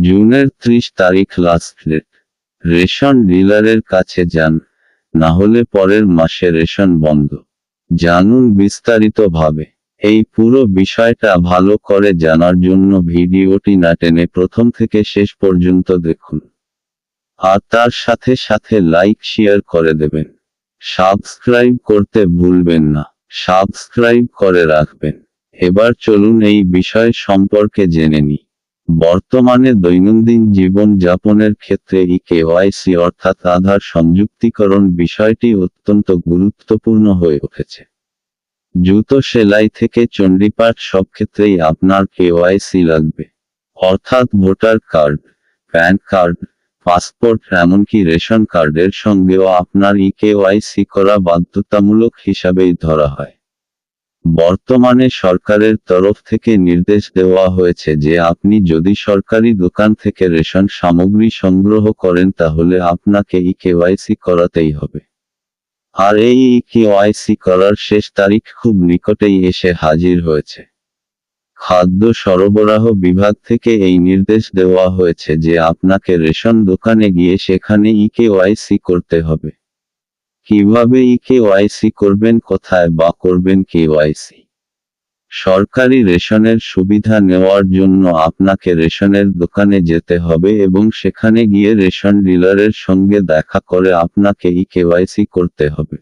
জুনের ত্রিশ তারিখ লাস্ট রেশন ডিলারের কাছে যান, না হলে পরের মাসে রেশন বন্ধ। জানুন বিস্তারিতভাবে। এই পুরো বিষয়টা ভালো করে জানার জন্য ভিডিওটি না টেনে প্রথম থেকে শেষ পর্যন্ত দেখুন। আর তার সাথে সাথে লাইক শেয়ার করে দেবেন। সাবস্ক্রাইব করতে ভুলবেন না। সাবস্ক্রাইব করে রাখবেন। এবার চলুন এই বিষয় সম্পর্কে জেনে নিই। বর্তমানে দৈনন্দিন জীবন যাপনের ক্ষেত্রে ই কেওয়াইসি অর্থাৎ আধার সংযুক্তিকরণ বিষয়টি অত্যন্ত গুরুত্বপূর্ণ হয়ে উঠেছে। জুতো সেলাই থেকে চণ্ডীপাঠ সব ক্ষেত্রেই আপনার কেওয়াইসি লাগবে। অর্থাৎ voter card, PAN card, passport এমনকি রেশন কার্ডের সঙ্গেও আপনার ই কেওয়াইসি করা বাধ্যতামূলক হিসাবেই ধরা হয়। বর্তমানে সরকারের তরফ থেকে নির্দেশ দেওয়া হয়েছে যে আপনি যদি সরকারি দোকান থেকে রেশন সামগ্রী সংগ্রহ করেন তাহলে আপনাকে ই কেওয়াইসি করাতেই হবে। আর এই ই কেওয়াইসি করার শেষ তারিখ খুব নিকটেই এসে হাজির হয়েছে। খাদ্য সরবরাহ বিভাগ থেকে এই নির্দেশ দেওয়া হয়েছে যে আপনাকে রেশন দোকানে গিয়ে সেখানে ই কেওয়াইসি করতে হবে। কীভাবে ই কেওয়াইসি করবেন, কোথায় বা করবেন কেওয়াইসি সরকারি রেশনের সুবিধা নেওয়ার জন্য আপনাকে রেশনের দোকানে যেতে হবে এবং সেখানে গিয়ে রেশন ডিলারের সঙ্গে দেখা করে আপনাকে ই কেওয়াইসি করতে হবে।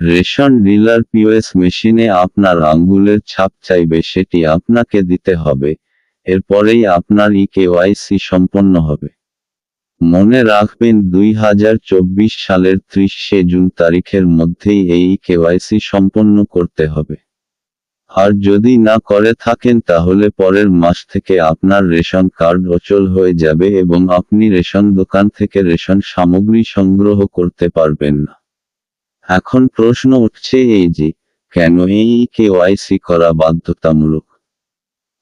রেশন ডিলার পিওএস মেশিনে আপনার আঙ্গুলের ছাপ চাইবে, সেটি আপনাকে দিতে হবে। এরপরেই আপনার ই কেওয়াইসি সম্পন্ন হবে। মনে রাখবেন দুই হাজার চব্বিশ সালের ত্রিশে জুন তারিখের মধ্যেই এই কেওয়াইসি সম্পন্ন করতে হবে। আর যদি না করে থাকেন তাহলে পরের মাস থেকে আপনার রেশন কার্ড অচল হয়ে যাবে এবং আপনি রেশন দোকান থেকে রেশন সামগ্রী সংগ্রহ করতে পারবেন না। এখন প্রশ্ন উঠছে এই যে, কেন এই কেওয়াইসি করা বাধ্যতামূলক?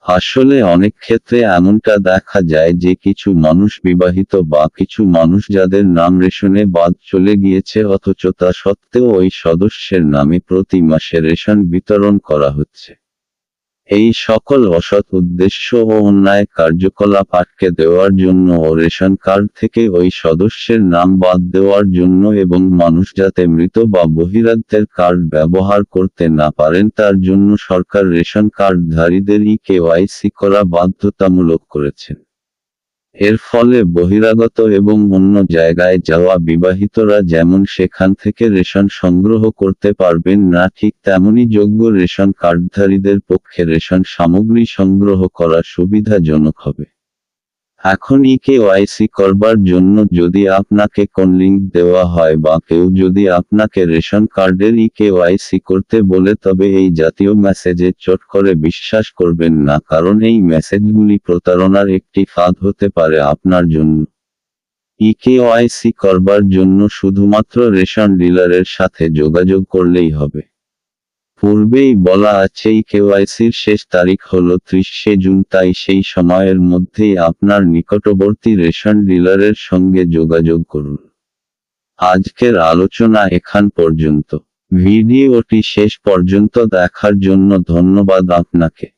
আসলে অনেক ক্ষেত্রে এমনটা দেখা যায় যে কিছু মানুষ বিবাহিত বা কিছু মানুষ যাদের নাম রেশনে বাদ চলে গিয়েছে অথচ তা সত্ত্বেও ওই সদস্যের নামে প্রতি মাসে রেশন বিতরণ করা হচ্ছে। এই সকল অসৎ উদ্দেশ্য ও অন্যায় কার্যকলাপ আটকে দেওয়ার জন্য ও রেশন কার্ড থেকে ওই সদস্যের নাম বাদ দেওয়ার জন্য এবং মানুষ যাতে মৃত বা বহিরাজ্যের কার্ড ব্যবহার করতে না পারেন তার জন্য সরকার রেশন কার্ডধারীদের ই কেওয়াইসি করা বাধ্যতামূলক করেছেন এর ফলে বহিরাগত এবং অন্য জায়গায় যাওয়া বিবাহিতরা যেমন সেখান থেকে রেশন সংগ্রহ করতে পারবেন না, ঠিক তেমনি যোগ্য রেশন কার্ডধারীদের পক্ষে রেশন সামগ্রী সংগ্রহ করা সুবিধাজনক হবে। এখন ই কেওয়াইসি করবার জন্য যদি আপনাকে কোন লিঙ্ক দেওয়া হয় বা কেউ যদি আপনাকে রেশন কার্ডের ই কেওয়াইসি করতে বলে, তবে এই জাতীয় মেসেজে চট করে বিশ্বাস করবেন না, কারণ এই মেসেজগুলি প্রতারণার একটি ফাঁদ হতে পারে আপনার জন্য। ই কেওয়াইসি করবার জন্য শুধুমাত্র রেশন ডিলারের সাথে যোগাযোগ করলেই হবে। পূর্বেই বলা আছে কেওয়াইসির শেষ তারিখ হল ত্রিশে জুন, তাই সেই সময়ের মধ্যেই আপনার নিকটবর্তী রেশন ডিলারের সঙ্গে যোগাযোগ করুন। আজকের আলোচনা এখান পর্যন্ত। ভিডিওটি শেষ পর্যন্ত দেখার জন্য ধন্যবাদ আপনাকে।